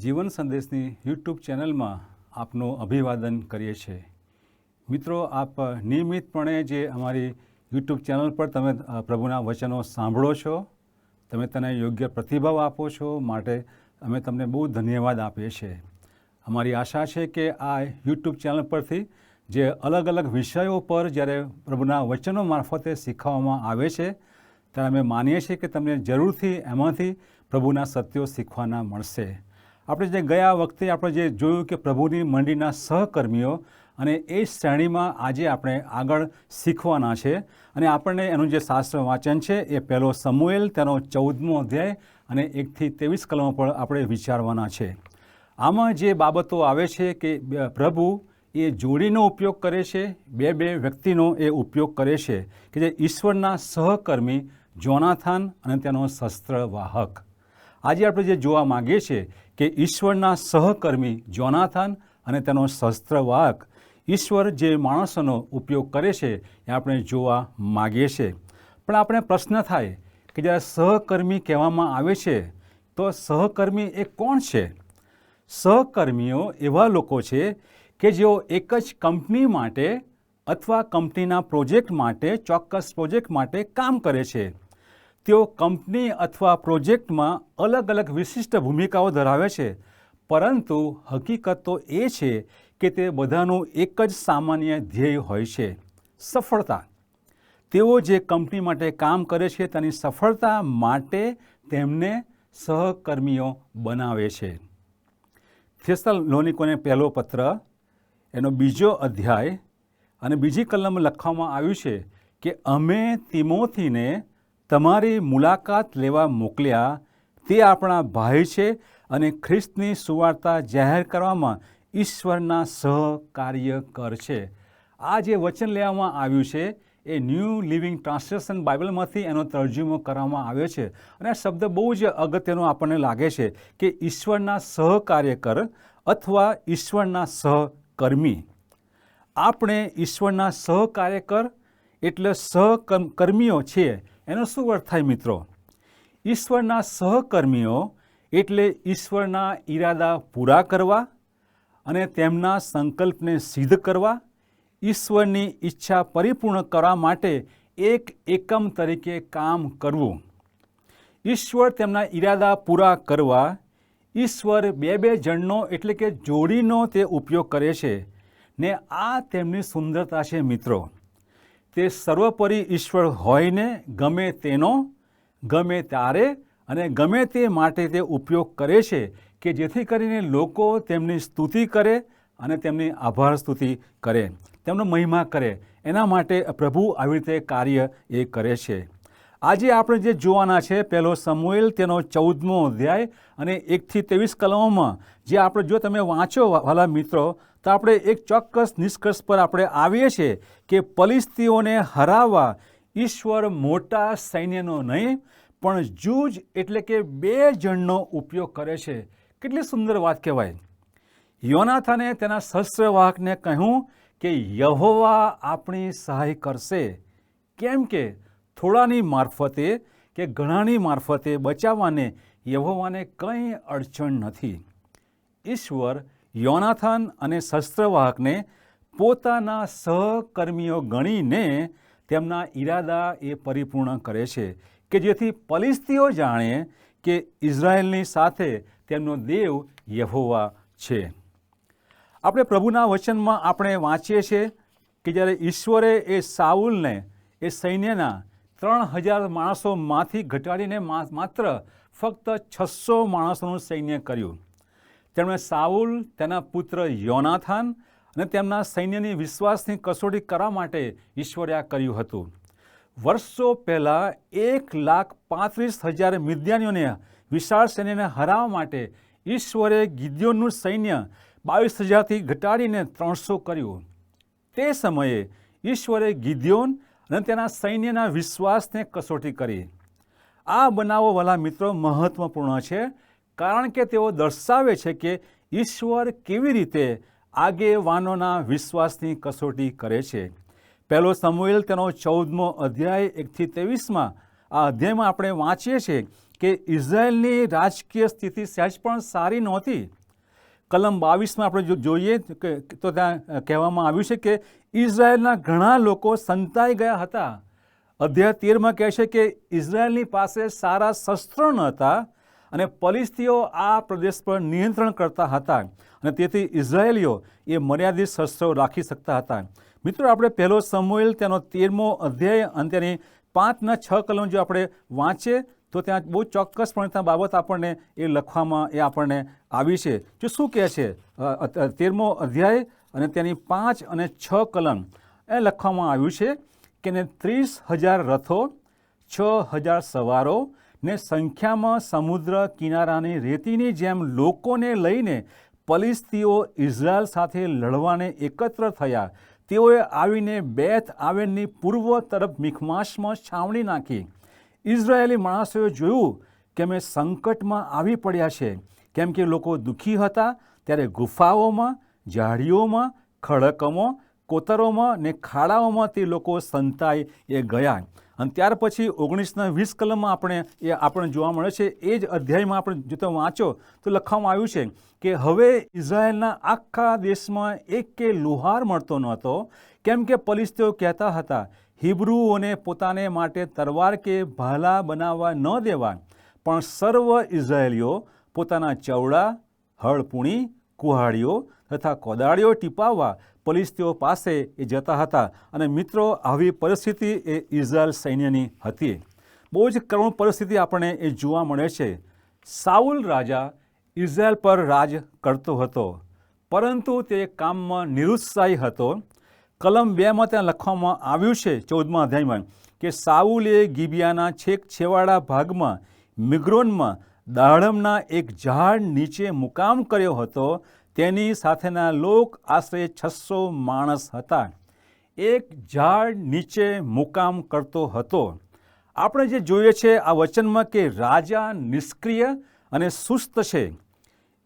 જીવન સંદેશની યુટ્યુબ ચેનલમાં આપનું અભિવાદન કરીએ છીએ. મિત્રો, આપ નિયમિતપણે જે અમારી યુટ્યુબ ચેનલ પર તમે પ્રભુના વચનો સાંભળો છો, તમે તેને યોગ્ય પ્રતિભાવ આપો છો, માટે અમે તમને બહુ ધન્યવાદ આપીએ છીએ. અમારી આશા છે કે આ યુટ્યુબ ચેનલ પરથી જે અલગ અલગ વિષયો પર જ્યારે પ્રભુના વચનો મારફતે શીખવવામાં આવે છે, ત્યારે અમે માનીએ છીએ કે તમને જરૂરથી એમાંથી પ્રભુના સત્યો શીખવાના મળશે. આપણે જે ગયા વખતે આપણે જે જોયું કે પ્રભુની મંડીના સહકર્મીઓ અને એ શ્રેણીમાં આજે આપણે આગળ શીખવાના છે અને આપણને એનું જે શાસ્ત્ર વાંચન છે એ પહેલો સમુએલ તેનો ચૌદમો અધ્યાય અને એકથી ત્રેવીસ કલમો પર આપણે વિચારવાના છે. આમાં જે બાબતો આવે છે કે પ્રભુ એ જોડીનો ઉપયોગ કરે છે, બે બે વ્યક્તિનો એ ઉપયોગ કરે છે, કે જે ઈશ્વરના સહકર્મી જોનાથાન અને તેનો શસ્ત્રવાહક. આજે આપણે જે જોવા માગીએ છીએ કે ઈશ્વરના સહકર્મી જોનાથાન અને તેનો શસ્ત્રવાહક ઈશ્વર જે માણસોનો ઉપયોગ કરે છે એ આપણે જોવા માગીએ છીએ. પણ આપણે પ્રશ્ન થાય કે જ્યારે સહકર્મી કહેવામાં આવે છે, તો સહકર્મી એ કોણ છે? સહકર્મીઓ એવા લોકો છે કે જેઓ એક જ કંપની માટે અથવા કંપનીના પ્રોજેક્ટ માટે, ચોક્કસ પ્રોજેક્ટ માટે કામ કરે છે. તેઓ કંપની અથવા પ્રોજેક્ટમાં અલગ અલગ વિશિષ્ટ ભૂમિકાઓ ધરાવે છે. પરંતુ હકીકત તો એ છે કે તે બધાનું એક જ સામાન્ય ધ્યેય હોય છે, સફળતા. તેઓ જે કંપની માટે કામ કરે છે તેની સફળતા માટે તેમને સહકર્મીઓ બનાવે છે. થેસલ લોનિકોને પહેલો પત્ર, એનો બીજો અધ્યાય અને બીજી કલમ લખવામાં આવ્યું છે કે અમે તિમોથીને તમારી મુલાકાત લેવા મોકલ્યા તે આપણા ભાઈ છે અને ખ્રિસ્તની સુવાર્તા જાહેર કરવામાં ઈશ્વરના સહકાર્યકર છે. આ જે વચન લેવામાં આવ્યું છે એ ન્યૂ લિવિંગ ટ્રાન્સલેશન બાઇબલમાંથી એનો તર્જુમો કરવામાં આવ્યો છે અને આ શબ્દ બહુ જ અગત્યનો આપણને લાગે છે કે ઈશ્વરના સહકાર્યકર અથવા ઈશ્વરના સહકર્મી. આપણે ઈશ્વરના સહકાર્યકર એટલે સહકર્મીઓ છીએ. એનો શું અર્થ થાય મિત્રો. ઈશ્વરના સહકર્મીઓ એટલે ઈશ્વરના ઈરાદા પૂરા કરવા અને તેમના સંકલ્પને સિદ્ધ કરવા, ઈશ્વરની ઈચ્છા પરિપૂર્ણ કરવા માટે એક એકમ તરીકે કામ કરવું. ઈશ્વર તેમના ઈરાદા પૂરા કરવા, ઈશ્વર બે બે જણનો એટલે કે જોડીનો તે ઉપયોગ કરે છે ને આ તેમની સુંદરતા છે મિત્રો. તે સર્વોપરી ઈશ્વર હોઈને ગમે તેનો, ગમે ત્યારે અને ગમે તે માટે તે ઉપયોગ કરે છે કે જેથી કરીને લોકો તેમની સ્તુતિ કરે અને તેમની આભાર સ્તુતિ કરે, તેમનો મહિમા કરે. એના માટે પ્રભુ આવી રીતે કાર્ય એ કરે છે. આજે આપણે જે જોવાના છે, પહેલો સમુએલ તેનો ચૌદમો અધ્યાય અને એકથી ત્રેવીસ કલમોમાં, જે આપણે જો તમે વાંચો વાલા મિત્રો તો આપણે એક ચોક્કસ નિષ્કર્ષ પર આપણે આવીએ છીએ કે પલિસ્તીઓને હરાવવા ઈશ્વર મોટા સૈન્યનો નહીં, પણ જૂજ એટલે કે બે જણનો ઉપયોગ કરે છે. કેટલી સુંદર વાત કહેવાય. યોનાથાને તેના શસ્ત્રવાહકને કહ્યું કે યહોવા આપણી સહાય કરશે. કેમ કે થોડાની મારફતે કે ઘણાની મારફતે બચાવવાને યહોવાને કંઈ અડચણ નથી. ઈશ્વર યોનાથાન અને શસ્ત્રવાહકને પોતાના સહકર્મીઓ ગણીને તેમના ઈરાદા એ પરિપૂર્ણ કરે છે કે જેથી પલિસ્તીઓ જાણે કે ઇઝરાયલની સાથે તેમનો દેવ યહોવા છે. આપણે પ્રભુના વચનમાં આપણે વાંચીએ છીએ કે જ્યારે ઈશ્વરે એ સાઉલને, એ સૈન્યના ત્રણ હજાર માણસોમાંથી ઘટાડીને માત્ર ફક્ત છસો માણસોનું સૈન્ય કર્યું. તેમણે સાઉલ, તેના પુત્ર યોનાથાન અને તેમના સૈન્યની વિશ્વાસની કસોટી કરવા માટે ઈશ્વરે આ કર્યું હતું. વર્ષો પહેલાં એક લાખ પાંત્રીસ હજાર મિદ્યાનીઓને વિશાળ સૈન્યને હરાવવા માટે ઈશ્વરે ગિદ્યોનનું સૈન્ય બાવીસ હજારથી ઘટાડીને ત્રણસો કર્યું. તે સમયે ઈશ્વરે ગિદ્યોન અને તેના સૈન્યના વિશ્વાસને કસોટી કરી. આ બનાવો વાલા મિત્રો મહત્વપૂર્ણ છે કારણ કે તેઓ દર્શાવે છે કે ઈશ્વર કેવી રીતે આગેવાનોના વિશ્વાસની કસોટી કરે છે. પહેલો સમુએલ તેનો ચૌદમો અધ્યાય એકથી ત્રેવીસમાં આ અધ્યાયમાં આપણે વાંચીએ છીએ કે ઇઝરાયલની રાજકીય સ્થિતિ સહેજ પણ સારી નહોતી. કલમ બાવીસમાં આપણે જોઈએ તો ત્યાં કહેવામાં આવ્યું છે કે ઇઝરાયલના ઘણા લોકો સંતાઈ ગયા હતા. અધ્યાય તેરમાં કહે છે કે ઇઝરાયલની પાસે સારા શસ્ત્રો ન હતા અને પલિસ્તીઓ આ પ્રદેશ પર નિયંત્રણ કરતા હતા અને તેથી ઇઝરાયેલીઓ એ મર્યાદિત શસ્ત્રો રાખી શકતા હતા. મિત્રો, આપણે પહેલો સમુએલ તેનો તેરમો અધ્યાય અને તેની પાંચના છ કલમ જો આપણે વાંચીએ, તો ત્યાં બહુ ચોક્કસપણે ત્યાં બાબત આપણને એ લખવામાં એ આપણને આવી છે. જો શું કહે છે? તેરમો અધ્યાય અને તેની પાંચ અને છ કલમ. એ લખવામાં આવ્યું છે કે ને ત્રીસ હજાર રથો, છ હજાર સવારો ને સંખ્યામાં સમુદ્ર કિનારાની રેતીની જેમ લોકોને લઈને પલિસ્તીઓ ઇઝરાયલ સાથે લડવાને એકત્ર થયા. તેઓએ આવીને બેથ આવેનની પૂર્વ તરફ મિખમાશમાં છાવણી નાખી. ઇઝરાયેલી માણસોએ જોયું કે અમે સંકટમાં આવી પડ્યા છે. કેમ કે લોકો દુઃખી હતા, ત્યારે ગુફાઓમાં, ઝાડીઓમાં, ખડકમાં, કોતરોમાં ને ખાડાઓમાં તે લોકો સંતાઈ એ ગયા. અને ત્યાર પછી ઓગણીસના વીસ કલમમાં આપણે એ આપણને જોવા મળે છે. એ જ અધ્યાયમાં આપણે જો તમે વાંચો તો લખવામાં આવ્યું છે કે હવે ઇઝરાયલના આખા દેશમાં એક કે લુહાર મળતો નહોતો. કેમ કે પલિસ્તીઓ કહેતા હતા, હિબ્રુઓને પોતાને માટે તરવાર કે ભાલા બનાવવા ન દેવા. પણ સર્વ ઇઝરાયેલીઓ પોતાના ચવડા હળપુણી, કુહાડીઓ તથા કોદાળીઓ ટીપાવવા પલિસ્તીઓ પાસે એ જતા હતા અને મિત્રો, આવી પરિસ્થિતિ એ ઇઝરાયલ સૈન્યની હતી. બહુ જ કરુણ પરિસ્થિતિ આપણને એ જોવા મળે છે. સાઉલ રાજા ઇઝરાયલ પર રાજ કરતો હતો, પરંતુ તે કામમાં નિરુત્સાહી હતો. કલમ બેમાં ત્યાં લખવામાં આવ્યું છે, ચૌદમા અધ્યાયમાં, કે સાઉલે ગિબિયાના છેક છેવાડા ભાગમાં મિગ્રોનમાં દાડમના એક ઝાડ નીચે મુકામ કર્યો હતો તેની સાથેના લોક આશરે છસો માણસ હતા. એક ઝાડ નીચે મુકામ કરતો હતો. આપણે જે જોઈએ છે, આ વચનમાં કે રાજા નિષ્ક્રિય અને સુસ્ત છે.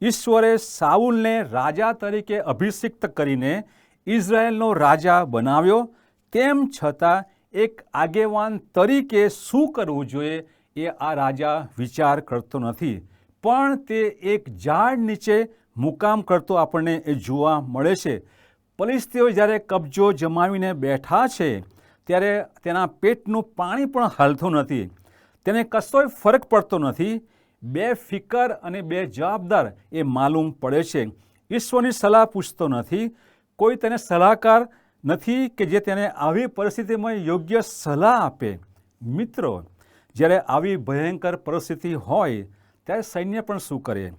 ઈશ્વરે સાઉલને રાજા તરીકે અભિષિક્ત કરીને ઇઝરાયેલનો રાજા બનાવ્યો. તેમ છતાં એક આગેવાન તરીકે શું કરવું જોઈએ એ આ રાજા વિચાર કરતો નથી. પણ તે એક ઝાડ નીચે મુકામ કરતો આપણને એ જોવા મળે છે. પલિસ્તીઓ જ્યારે કબજો જમાવીને બેઠા છે, ત્યારે તેના પેટનું પાણી પણ હાલતું નથી. તેને કશોય ફરક પડતો નથી. બે ફિકર અને બે જવાબદાર એ માલુમ પડે છે. ઈશ્વરની સલાહ પૂછતો નથી. કોઈ તેને સલાહકાર નથી કે જે તેને આવી પરિસ્થિતિમાં યોગ્ય સલાહ આપે. મિત્રો, જ્યારે આવી ભયંકર પરિસ્થિતિ હોય, ત્યારે સૈન્ય પણ શું કરે?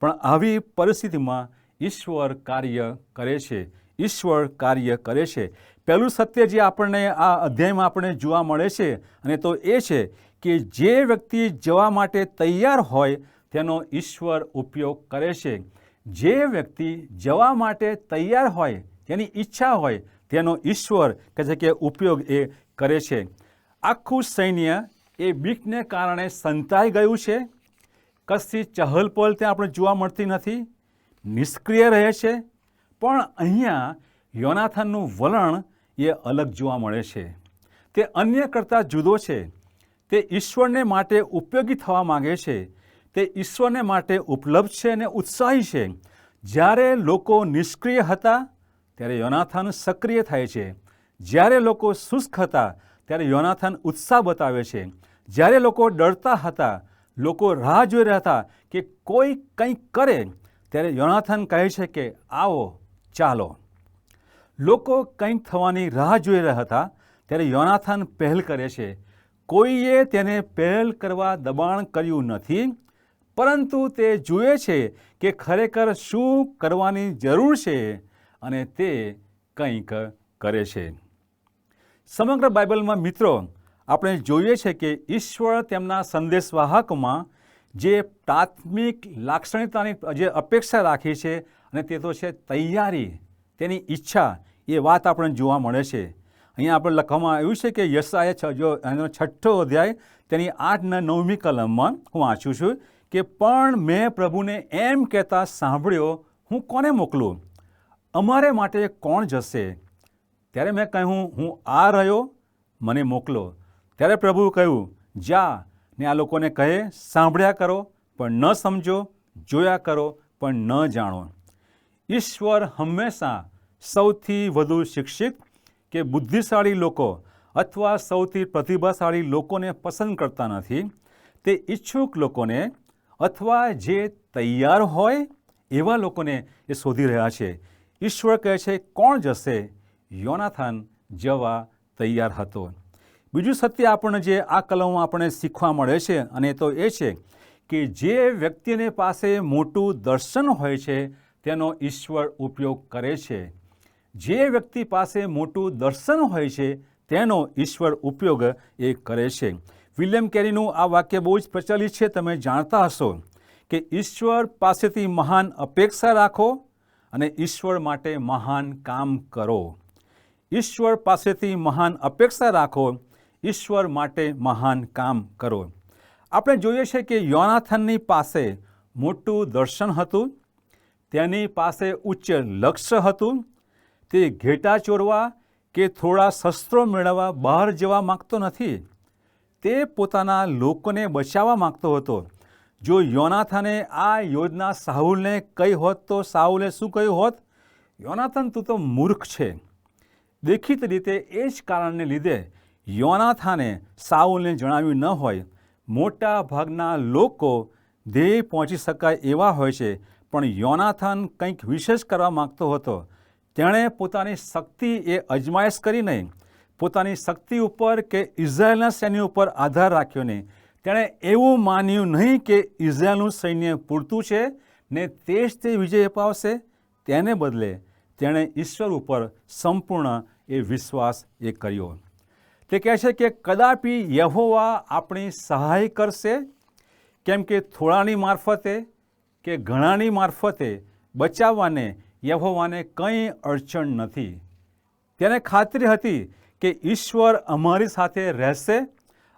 પણ આવી પરિસ્થિતિમાં ઈશ્વર કાર્ય કરે છે. ઈશ્વર કાર્ય કરે છે. પહેલું સત્ય જે આપણને આ અધ્યાયમાં આપણને જોવા મળે છે અને તો એ છે કે જે વ્યક્તિ જવા માટે તૈયાર હોય તેનો ઈશ્વર ઉપયોગ કરે છે. જે વ્યક્તિ જવા માટે તૈયાર હોય, તેની ઈચ્છા હોય, તેનો ઈશ્વર કહે છે કે ઉપયોગ એ કરે છે. આખું સૈન્ય એ બીકને કારણે સંતાઈ ગયું છે. કશી ચહલપહલ ત્યાં આપણે જોવા મળતી નથી. નિષ્ક્રિય રહે છે, પણ અહીંયા યોનાથનનું વલણ એ અલગ જોવા મળે છે. તે અન્ય કરતાં જુદો છે. તે ઈશ્વરને માટે ઉપયોગી થવા માગે છે. તે ઈશ્વરને માટે ઉપલબ્ધ છે અને ઉત્સાહી છે. જ્યારે લોકો નિષ્ક્રિય હતા, ત્યારે યોનાથન સક્રિય થાય છે. જ્યારે લોકો શુષ્ક હતા, ત્યારે યોનાથન ઉત્સાહ બતાવે છે. જ્યારે લોકો ડરતા હતા લોકો રાહ જોઈ રહ્યા હતા કે કોઈ કંઈક કરે ત્યારે યોનાથન કહે છે કે, આવો, ચાલો. લોકો કંઈક થવાની રાહ જોઈ રહ્યા હતા ત્યારે યોનાથન પહેલ કરે છે, કોઈએ તેને પહેલ કરવા દબાણ કર્યું નથી, પરંતુ તે જુએ છે કે ખરેખર શું કરવાની જરૂર છે અને તે કંઈક કરે છે. સમગ્ર બાઇબલમાં મિત્રો આપણે જોઈએ છે કે ઈશ્વર તેમના સંદેશવાહકમાં જે પ્રાથમિક લાક્ષણિકતાની જે અપેક્ષા રાખી છે અને તે તો છે તૈયારી, તેની ઈચ્છા, એ વાત આપણને જોવા મળે છે. અહીંયા આપણે લખવામાં આવ્યું છે કે યશાએ જો એનો છઠ્ઠો અધ્યાય, તેની આઠના નવમી કલમમાં હું વાંચું છું કે, પણ મેં પ્રભુને એમ કહેતા સાંભળ્યો, હું કોને મોકલું? અમારે માટે કોણ જશે? ત્યારે મેં કહ્યું, હું આ રહ્યો, મને મોકલો. ત્યારે પ્રભુએ કહ્યું, જા ને આ લોકોને કહે, સાંભળ્યા કરો, પણ ન સમજો, જોયા કરો, પણ ન જાણો. ઈશ્વર હંમેશા સૌથી વધુ શિક્ષિત કે બુદ્ધિશાળી લોકો અથવા સૌથી પ્રતિભાશાળી લોકોને પસંદ કરતા નથી. તે ઈચ્છુક લોકોને અથવા જે તૈયાર હોય એવા લોકોને એ શોધી રહ્યા છે. ઈશ્વર કહે છે, કોણ જશે? યોનાથાન જવા તૈયાર હતો. બીજું સત્ય આપણને જે આ કલમમાં આપણે શીખવા મળે છે, અને તો એ છે કે જે વ્યક્તિને પાસે મોટું દર્શન હોય છે, તેનો ઈશ્વર ઉપયોગ કરે છે. જે વ્યક્તિ પાસે મોટું દર્શન હોય છે, તેનો ઈશ્વર ઉપયોગ એ કરે છે. વિલિયમ કેરીનું આ વાક્ય બહુ જ પ્રચલિત છે, તમે જાણતા હશો કે ઈશ્વર પાસેથી મહાન અપેક્ષા રાખો અને ઈશ્વર માટે મહાન કામ કરો. ઈશ્વર પાસેથી મહાન અપેક્ષા રાખો ઈશ્વર માટે મહાન કામ કરો. આપણે જોઈએ છે કે યોનાથનની પાસે મોટું દર્શન હતું, તેની પાસે ઉચ્ચ લક્ષ્ય હતું, તે ઘેટા ચોરવા કે થોડા શસ્ત્રો મેળવવા બહાર જવા માગતો નથી. તે પોતાના લોકોને બચાવવા માગતો હતો. જો યોનાથાને આ યોજના સાહુલને કહી હોત તો સાહુલે શું કહ્યું હોત? યોનાથન, તું તો મૂર્ખ છે. દેખીત રીતે એ જ કારણને લીધે યોનાથાને સાઉલને જણાવ્યું ન હોય મોટા ભાગના લોકો ધ્યેય પહોંચી શકાય એવા હોય છે, પણ યોનાથાન કંઈક વિશેષ કરવા માગતો હતો. તેણે પોતાની શક્તિ એ અજમાયશ કરી નહીં, પોતાની શક્તિ ઉપર કે ઇઝરાયલના સૈન્ય ઉપર આધાર રાખ્યો નહીં. તેણે એવું માન્યું નહીં કે ઇઝરાયલનું સૈન્ય પૂરતું છે ને તે જ તે વિજય અપાવશે. તેને બદલે તેણે ઈશ્વર ઉપર સંપૂર્ણ એ વિશ્વાસ એ કર્યો. તે કહે છે કે કદાપી યહોવા આપણી સહાય કરશે, કેમ કે થોડાની મારફતે કે ઘણાની મારફતે બચાવવાને યહોવાને કંઈ અડચણ નથી. તેને ખાતરી હતી કે ઈશ્વર અમારી સાથે રહેશે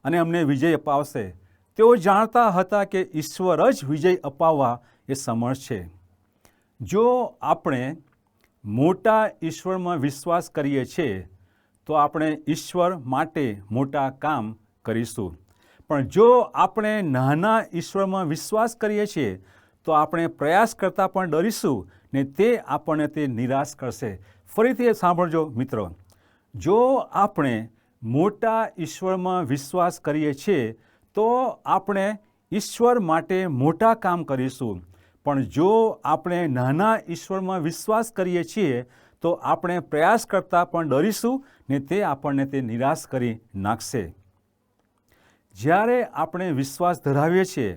અને અમને વિજય અપાવશે. તેઓ જાણતા હતા કે ઈશ્વર જ વિજય અપાવવા એ સમર્થ છે. જો આપણે મોટા ઈશ્વરમાં વિશ્વાસ કરીએ છીએ તો આપણે ઈશ્વર માટે મોટા કામ કરીશું. પણ જો આપણે નાના ઈશ્વરમાં વિશ્વાસ કરીએ છીએ, તો આપણે પ્રયાસ કરતાં પણ ડરીશું ને તે આપણને તે નિરાશ કરશે. ફરીથી એ સાંભળજો મિત્રો. જો આપણે મોટા ઈશ્વરમાં વિશ્વાસ કરીએ છીએ, તો આપણે ઈશ્વર માટે મોટા કામ કરીશું. પણ જો આપણે નાના ઈશ્વરમાં વિશ્વાસ કરીએ છીએ તો આપણે પ્રયાસ કરતાં પણ ડરીશું ને તે આપણને તે નિરાશ કરી નાખશે. જ્યારે આપણે વિશ્વાસ ધરાવીએ છીએ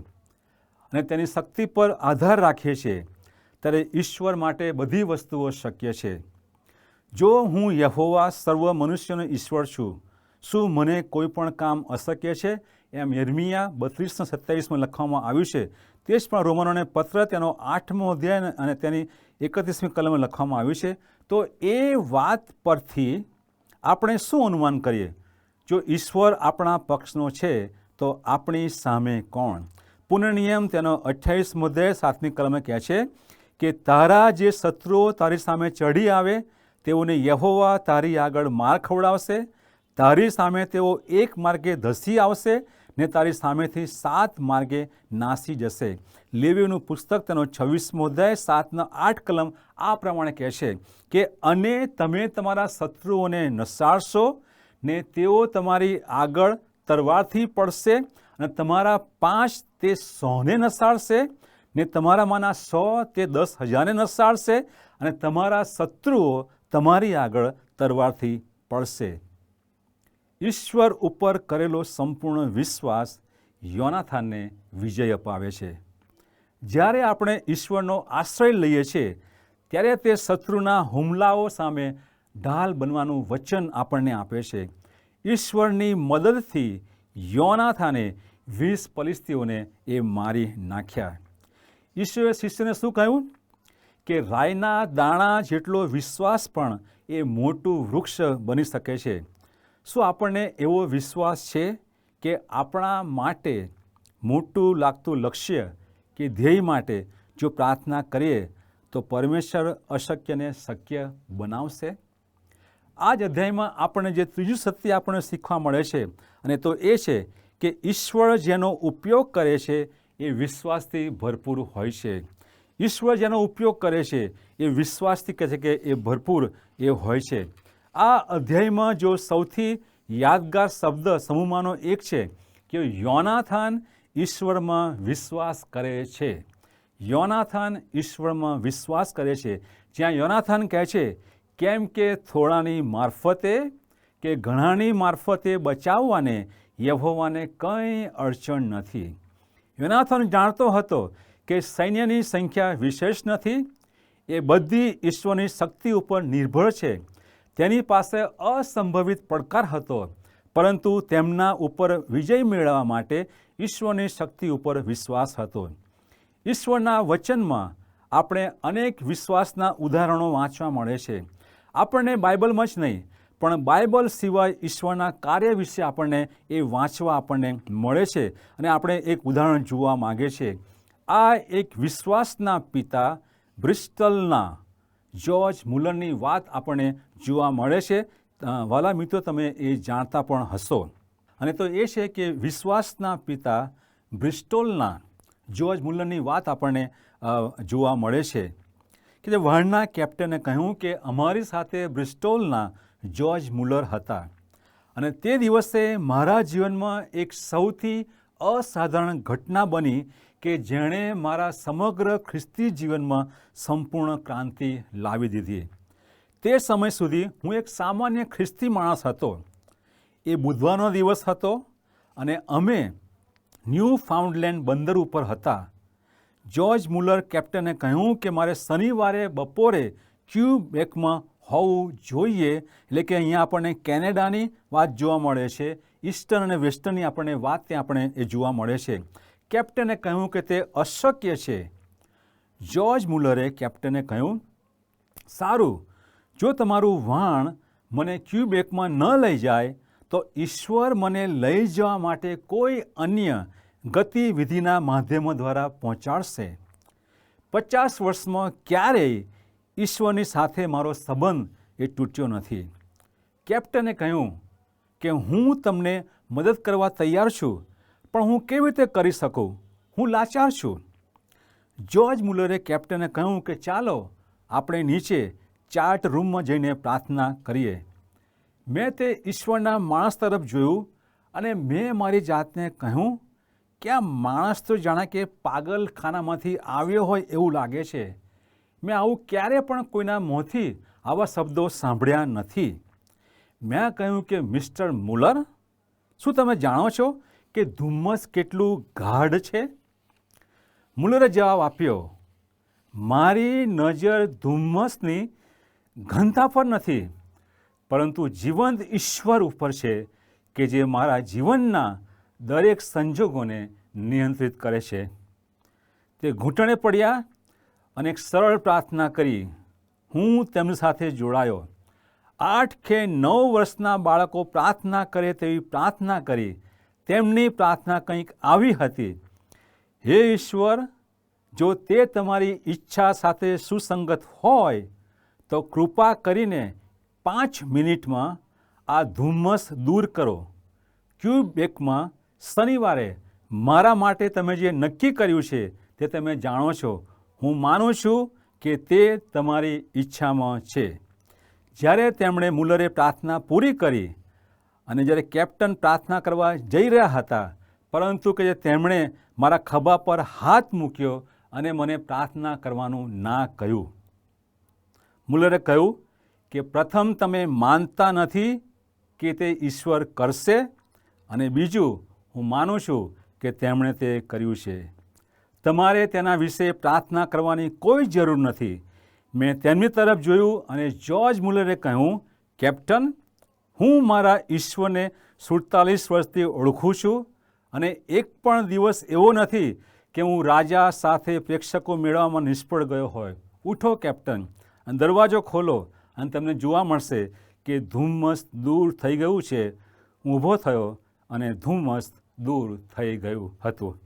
અને તેની શક્તિ પર આધાર રાખીએ છીએ, ત્યારે ઈશ્વર માટે બધી વસ્તુઓ શક્ય છે. જો હું યહોવા સર્વ મનુષ્યનો ઈશ્વર છું, શું મને કોઈ પણ કામ અશક્ય છે? એમ યર્મિયા બત્રીસને સત્યાવીસમાં લખવામાં આવ્યું છે. તે જ પણ રોમનોને પત્ર તેનો આઠમો અધ્યાય અને તેની એકત્રીસમી કલમમાં લખવામાં આવ્યું છે. તો એ વાત પરથી આપણે શું અનુમાન કરીએ? જો ઈશ્વર આપણા પક્ષનો છે, તો આપણી સામે કોણ? પુનર્નિયમ તેનો અઠ્યાવીસ મુદ્દે સાતમી કલમે કહે છે કે, તારા જે શત્રુઓ તારી સામે ચઢી આવે, તેઓને યહોવા તારી આગળ માર ખવડાવશે. તારી સામે તેઓ એક માર્ગે ધસી આવશે ને તારી સામેથી સાત માર્ગે નાસી જશે. લેવીનું પુસ્તક તેનો છવ્વીસમો અધ્યાય, સાતના આઠ કલમ આ પ્રમાણે કહે છે કે, અને તમે તમારા શત્રુઓને નસાડશો ને તેઓ તમારી આગળ તરવારથી પડશે અને તમારા પાંચ તે સોને નસાડશે ને તમારામાંના સો તે દસ હજારને નસાડશે અને તમારા શત્રુઓ તમારી આગળ તરવારથી પડશે. ઈશ્વર ઉપર કરેલો સંપૂર્ણ વિશ્વાસ યોનાથાનને વિજય અપાવે છે. જ્યારે આપણે ઈશ્વરનો આશ્રય લઈએ છીએ, ત્યારે તે શત્રુના હુમલાઓ સામે ઢાલ બનવાનું વચન આપણને આપે છે. ઈશ્વરની મદદથી યોનાથાને વીસ પલિસ્તીઓને એ મારી નાખ્યા. ઈશ્વરે શિષ્યને શું કહ્યું? કે રાયના દાણા જેટલો વિશ્વાસ પણ એ મોટું વૃક્ષ બની શકે છે. શું આપણને એવો વિશ્વાસ છે કે આપણા માટે મોટું લાગતું લક્ષ્ય કે ધ્યેય માટે જો પ્રાર્થના કરીએ તો પરમેશ્વર અશક્યને શક્ય બનાવશે? આ જ અધ્યાયમાં આપણને જે ત્રીજું સત્ય આપણને શીખવા મળે છે અને તો એ છે કે ઈશ્વર જેનો ઉપયોગ કરે છે એ વિશ્વાસથી ભરપૂર હોય છે. ઈશ્વર જેનો ઉપયોગ કરે છે એ વિશ્વાસથી કહે છે કે એ ભરપૂર એ હોય છે. આ અધ્યાયમાં જો સૌથી યાદગાર શબ્દ સમૂહમાંનો એક છે કે યોનાથાન ઈશ્વરમાં વિશ્વાસ કરે છે. યોનાથાન ઈશ્વરમાં વિશ્વાસ કરે છે. જ્યાં યોનાથાન કહે છે, કેમ કે થોડાની મારફતે કે ઘણાની મારફતે બચાવવાને યહોવાને કંઈ અડચણ નથી. યોનાથન જાણતો હતો કે સૈન્યની સંખ્યા વિશેષ નથી. એ બધી ઈશ્વરની શક્તિ ઉપર નિર્ભર છે. તેની પાસે અસંભવિત પડકાર હતો, પરંતુ તેમના ઉપર વિજય મેળવવા માટે ઈશ્વરની શક્તિ ઉપર વિશ્વાસ હતો. ઈશ્વરના વચનમાં આપણે અનેક વિશ્વાસના ઉદાહરણો વાંચવા મળે છે. આપણને બાઇબલમાં જ નહીં, પણ બાઇબલ સિવાય ઈશ્વરના કાર્ય વિશે આપણને એ વાંચવા આપણને મળે છે અને આપણે એક ઉદાહરણ જોવા માગે છે. આ એક વિશ્વાસના પિતા બ્રિસ્ટલના જ્યોર્જ મુલરની વાત આપણને જોવા મળે છે. વાલા મિત્રો, તમે એ જાણતા પણ હશો. અને તો એ છે કે વિશ્વાસના પિતા બ્રિસ્ટોલના જ્યોર્જ મુલરની વાત આપણને જોવા મળે છે. કે જે વહાણના કેપ્ટને કહ્યું કે અમારી સાથે બ્રિસ્ટોલના જ્યોર્જ મુલર હતા. અને તે દિવસે મારા જીવનમાં એક સૌથી અસાધારણ ઘટના બની કે જેણે મારા સમગ્ર ખ્રિસ્તી જીવનમાં સંપૂર્ણ ક્રાંતિ લાવી દીધી. તે સમય સુધી હું એક સામાન્ય ખ્રિસ્તી માણસ હતો. એ બુધવારનો દિવસ હતો અને અમે ન્યૂ ફાઉન્ડલેન્ડ બંદર ઉપર હતા. જ્યોર્જ મુલર કેપ્ટને કહ્યું કે મારે શનિવારે બપોરે ક્યુબેકમાં હોવું જોઈએ, એટલે કે અહીંયા આપણને કેનેડાની વાત જોવા મળે છે, ઈસ્ટર્ન અને વેસ્ટર્નની આપણને વાત ત્યાં આપણે એ જોવા મળે છે. કેપ્ટને કહ્યું કે તે અશક્ય છે. જ્યોર્જ મુલરે કેપ્ટને કહ્યું, સારું જો તમારું વાણ મને ક્યુબેકમાં ન લઈ જાય, તો ઈશ્વર મને લઈ જવા માટે કોઈ અન્ય ગતિવિધિના માધ્યમો દ્વારા પહોંચાડશે. પચાસ વર્ષમાં ક્યારેય ઈશ્વરની સાથે મારો સંબંધ એ તૂટ્યો નથી. કેપ્ટને કહ્યું કે હું તમને મદદ કરવા તૈયાર છું, પણ હું કેવી રીતે કરી શકું? હું લાચાર છું. જ્યોર્જ મુલરે કેપ્ટને કહ્યું કે ચાલો, આપણે નીચે ચાર્ટ રૂમમાં જઈને પ્રાર્થના કરીએ. મેં તે ઈશ્વરના માણસ તરફ જોયું અને મેં મારી જાતને કહ્યું કે આ માણસ તો જાણે કે પાગલખાનામાંથી આવ્યો હોય એવું લાગે છે. મેં આવું ક્યારે પણ કોઈના મોંથી આવા શબ્દો સાંભળ્યા નથી. મેં કહ્યું કે, મિસ્ટર મુલર, શું તમે જાણો છો કે ધુમ્મસ કેટલું ગાઢ છે? મુલરે જવાબ આપ્યો, મારી નજર ધુમ્મસની ઘનતા પર નથી, પરંતુ જીવંત ઈશ્વર ઉપર છે કે જે મારા જીવનના દરેક સંજોગોને નિયંત્રિત કરે છે. તે ઘૂંટણે પડ્યા અને એક સરળ પ્રાર્થના કરી, હું તેમની સાથે જોડાયો. આઠ કે નવ વર્ષના બાળકો પ્રાર્થના કરે તેવી પ્રાર્થના કરી, તેમની પ્રાર્થના કંઈક આવી હતી. હે ઈશ્વર, જો તે તમારી ઈચ્છા સાથે સુસંગત હોય તો કૃપા કરીને પાંચ મિનિટમાં આ ધુમ્મસ દૂર કરો. ક્યુબેકમાં શનિવારે મારા માટે તમે જે નક્કી કર્યું છે તે તમે જાણો છો. હું માનું છું કે તે તમારી ઈચ્છામાં છે. જ્યારે તેમણે મુલરે પ્રાર્થના પૂરી કરી અને જ્યારે કેપ્ટન પ્રાર્થના કરવા જઈ રહ્યા હતા, પરંતુ કે જે તેમણે મારા ખભા પર હાથ મૂક્યો અને મને પ્રાર્થના કરવાનું ના કહ્યું. મુલરે કહ્યું કે પ્રથમ તમે માનતા નથી કે તે ઈશ્વર કરશે અને બીજું, હું માનું છું કે તેમણે તે કર્યું છે. તમારે તેના વિશે પ્રાર્થના કરવાની કોઈ જરૂર નથી. મેં તેમની તરફ જોયું અને જ્યોર્જ મુલરે કહ્યું, કેપ્ટન, હું મારા ઈશ્વરને સુડતાલીસ વર્ષથી ઓળખું છું અને એક પણ દિવસ એવો નથી કે હું રાજા સાથે પ્રેક્ષકો મેળવવામાં નિષ્ફળ ગયો હોય. ઉઠો, કેપ્ટન. અને દરવાજો ખોલો અને તમને જોવા મળશે કે ધુમ્મસ દૂર થઈ ગયું છે. ઊભો થયો અને ધુમ્મસ દૂર થઈ ગયું હતું.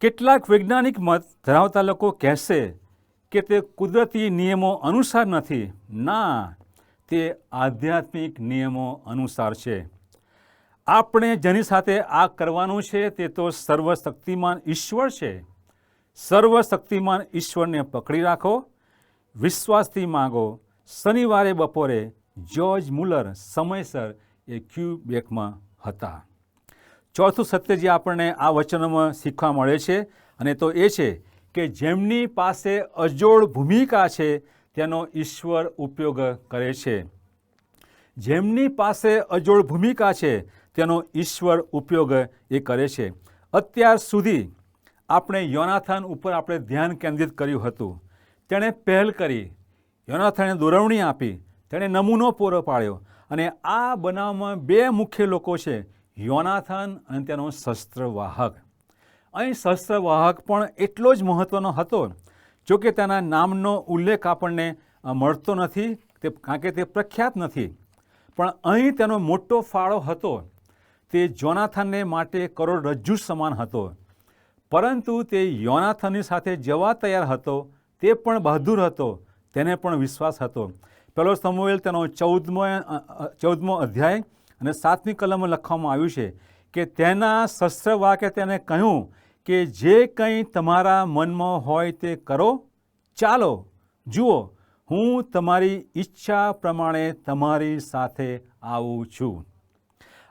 કેટલાક વૈજ્ઞાનિક મત ધરાવતા લોકો કહેશે કે તે કુદરતી નિયમો અનુસાર નથી. ના, તે આધ્યાત્મિક નિયમો અનુસાર છે. આપણે જેની સાથે આ કરવાનું છે તે તો સર્વશક્તિમાન ઈશ્વર છે. સર્વશક્તિમાન ઈશ્વરને પકડી રાખો વિશ્વાસથી માગો, શનિવારે બપોરે જ્યોર્જ મુલર સમયસર એ ક્યુબેકમાં હતા. ચોથું સત્ય જે આપણને આ વચનોમાં શીખવા મળે છે, અને તો એ છે કે જેમની પાસે અજોડ ભૂમિકા છે, તેનો ઈશ્વર ઉપયોગ કરે છે. જેમની પાસે અજોડ ભૂમિકા છે, તેનો ઈશ્વર ઉપયોગ એ કરે છે. અત્યાર સુધી આપણે યોનાથાન ઉપર આપણે ધ્યાન કેન્દ્રિત કર્યું હતું. તેણે પહેલ કરી. યોનાથાને દોરવણી આપી. તેણે નમૂનો પૂરો પાડ્યો અને આ બનાવમાં બે મુખ્ય લોકો છે, યોનાથાન અને તેનો શસ્ત્રવાહક. અહીં શસ્ત્રવાહક પણ એટલો જ મહત્ત્વનો હતો. જો કે તેના નામનો ઉલ્લેખ આપણને મળતો નથી, તે કારણ કે તે પ્રખ્યાત નથી. પણ અહીં તેનો મોટો ફાળો હતો. તે જોનાથનને માટે કરોડરજ્જુ સમાન હતો. પરંતુ તે યોનાથનની સાથે જવા તૈયાર હતો તે પણ બહાદુર હતો, તેને પણ વિશ્વાસ હતો. પેલો સમુએલ તેનો ચૌદમો ચૌદમો અધ્યાય અને સાતમી કલમમાં લખવામાં આવ્યું છે કે તેના શસ્ત્ર વાક્ય તેને કહ્યું કે જે કંઈ તમારા મનમાં હોય તે કરો, ચાલો, જુઓ, હું તમારી ઈચ્છા પ્રમાણે તમારી સાથે આવું છું.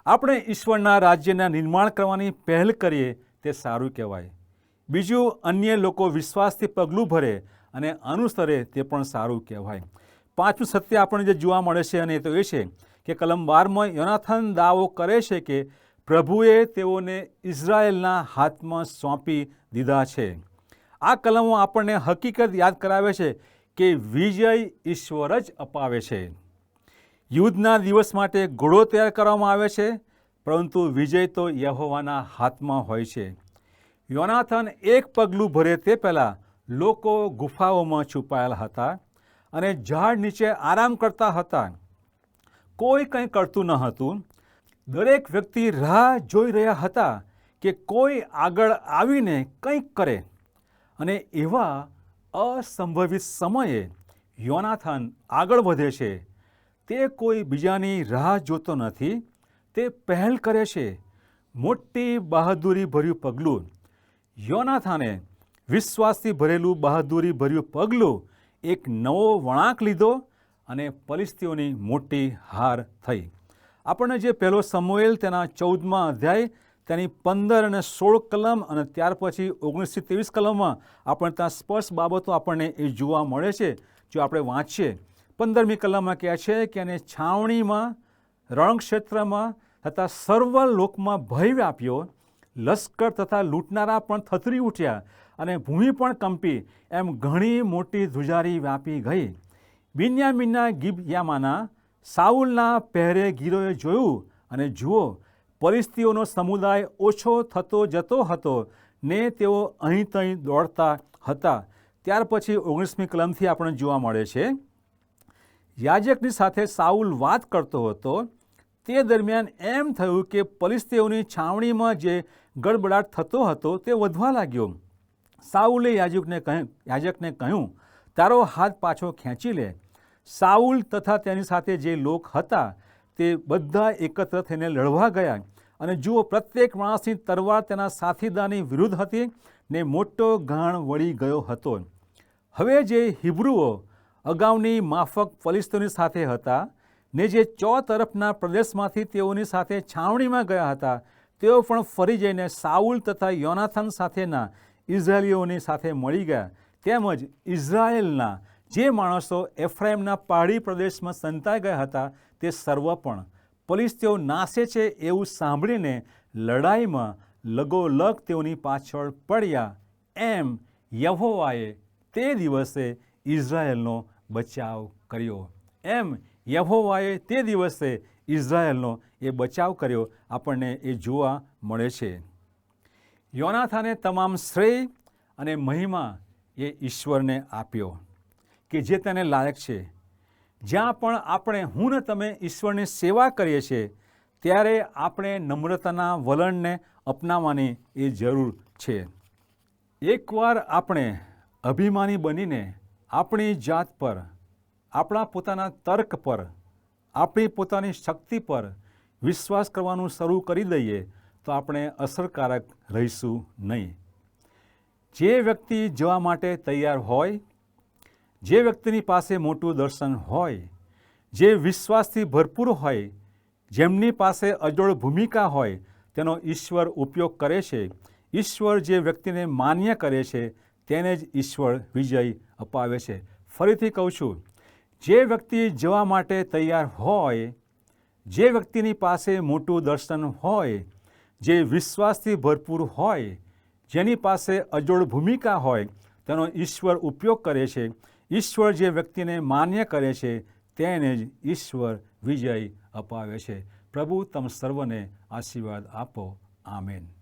આપણે ઈશ્વરના રાજ્યના નિર્માણ કરવાની પહેલ કરીએ તે સારું કહેવાય. બીજું, અન્ય લોકો વિશ્વાસથી પગલું ભરે અને અનુસરે તે પણ સારું કહેવાય. પાંચમું સત્ય આપણને જે જોવા મળે છે અને તો એ છે કે કલમ બારમાં યોનાથન દાવો કરે છે કે પ્રભુએ તેઓને ઇઝરાયેલના હાથમાં સોંપી દીધા છે. આ કલમો આપણને હકીકત યાદ કરાવે છે કે વિજય ઈશ્વર જ અપાવે છે. યુદ્ધના દિવસ માટે ઘોડો તૈયાર કરવામાં આવે છે, પરંતુ વિજય તો યહોવાના હાથમાં હોય છે. યોનાથન એક પગલું ભરે તે પહેલાં લોકો ગુફાઓમાં છુપાયેલા હતા અને ઝાડ નીચે આરામ કરતા હતા. કોઈ કંઈ કરતું ન હતું. દરેક વ્યક્તિ રાહ જોઈ રહ્યા હતા કે કોઈ આગળ આવીને કંઈક કરે. અને એવા અસંભવિત સમયે યોનાથન આગળ વધે છે. તે કોઈ બીજાની રાહ જોતો નથી. તે પહેલ કરે છે. મોટી બહાદુરી ભર્યું પગલું યોનાથાને વિશ્વાસથી ભરેલું બહાદુરી ભર્યું પગલું એક નવો વળાંક લીધો અને પરિસ્થિતિઓની મોટી હાર થઈ. આપણને જે પહેલો સમુએલ તેના ચૌદમાં અધ્યાય, તેની પંદર અને સોળ કલમ અને ત્યાર પછી ઓગણીસથી ત્રેવીસ કલમમાં આપણને ત્યાં સ્પષ્ટ બાબતો આપણને એ જોવા મળે છે, જો આપણે વાંચીએ. પંદરમી કલમમાં કહે છે કે એને છાવણીમાં, રણક્ષેત્રમાં તથા સર્વ લોકમાં ભય વ્યાપ્યો, લશ્કર તથા લૂંટનારા પણ થથરી ઉઠ્યા. અને ભૂમિ પણ કંપી એમ ઘણી મોટી ધ્રુજારી વ્યાપી ગઈ. બિન્યામીનના ગીબયામાના સાઉલના પહેરે ગીરોએ જોયું અને જુઓ, પરિસ્થિતિઓનો સમુદાય ઓછો થતો જતો હતો ને તેઓ અહીં તહીં દોડતા હતા. ત્યાર પછી ઓગણીસમી કલમથી આપણને જોવા મળે છે યાજકની સાથે સાઉલ વાત કરતો હતો, તે દરમિયાન એમ થયું કે પરિસ્થિતિઓની છાવણીમાં જે ગડબડાટ થતો હતો તે વધવા લાગ્યો. સાઉલે યાજકને કહ્યું યાજકને કહ્યું, તારો હાથ પાછો ખેંચી લે. સાઉલ તથા તેની સાથે જે લોક હતા, તે બધા એકત્ર થઈને લડવા ગયા. અને જુઓ, પ્રત્યેક માણસની તરવાર તેના સાથીદારની વિરુદ્ધ હતી ને મોટો ગાણ વળી ગયો હતો. હવે જે હિબ્રુઓ અગાઉની માફક ફલિસ્તોની સાથે હતા, ને જે ચો તરફના પ્રદેશમાંથી તેઓની સાથે છાવણીમાં ગયા હતા, તેઓ પણ ફરી જઈને સાઉલ તથા યોનાથન સાથેના ઇઝરાયેલીઓની સાથે મળી ગયા તેમજ ઇઝરાયેલના જે માણસો એફ્રાઇમના પહાડી પ્રદેશમાં સંતાઈ ગયા હતા તે સર્વ પણ. ફલિસ્તીઓ નાશે છે એવું સાંભળીને લડાઈમાં લગોલગ તેઓની પાછળ પડ્યા. એમ યહોવાએ તે દિવસે ઇઝરાયેલનો બચાવ કર્યો. એમ યહોવાએ તે દિવસે ઇઝરાયેલનો એ બચાવ કર્યો. આપણને એ જોવા મળે છે. યોનાથાને તમામ શ્રેય અને મહિમા એ ઈશ્વરને આપ્યો કે જે તેને લાયક છે. જ્યાં પણ આપણે હું ને તમે ઈશ્વરની સેવા કરીએ છીએ, ત્યારે આપણે નમ્રતાના વલણને અપનાવવાની એ જરૂર છે. એકવાર આપણે અભિમાની બનીને આપણી જાત પર, આપણા પોતાના તર્ક પર, આપણી પોતાની શક્તિ પર વિશ્વાસ કરવાનું શરૂ કરી દઈએ તો આપણે અસરકારક રહીશું નહીં. જે વ્યક્તિ જવા માટે તૈયાર હોય, જે વ્યક્તિની પાસે મોટું દર્શન હોય, જે વિશ્વાસથી ભરપૂર હોય, જેમની પાસે અજોડ ભૂમિકા હોય, તેનો ઈશ્વર ઉપયોગ કરે છે. ઈશ્વર જે વ્યક્તિને માન્ય કરે છે, તેને જ ઈશ્વર વિજય અપાવે છે. ફરીથી કહું છું, જે વ્યક્તિ જવા માટે તૈયાર હોય, જે વ્યક્તિની પાસે મોટું દર્શન હોય જે વિશ્વાસથી ભરપૂર હોય, જેની પાસે અજોડ ભૂમિકા હોય, તેનો ઈશ્વર ઉપયોગ કરે છે. ઈશ્વર જે વ્યક્તિને માન્ય કરે છે, તેને જ ઈશ્વર વિજય અપાવે છે. પ્રભુ તમ સર્વને આશીર્વાદ આપો. આમેન.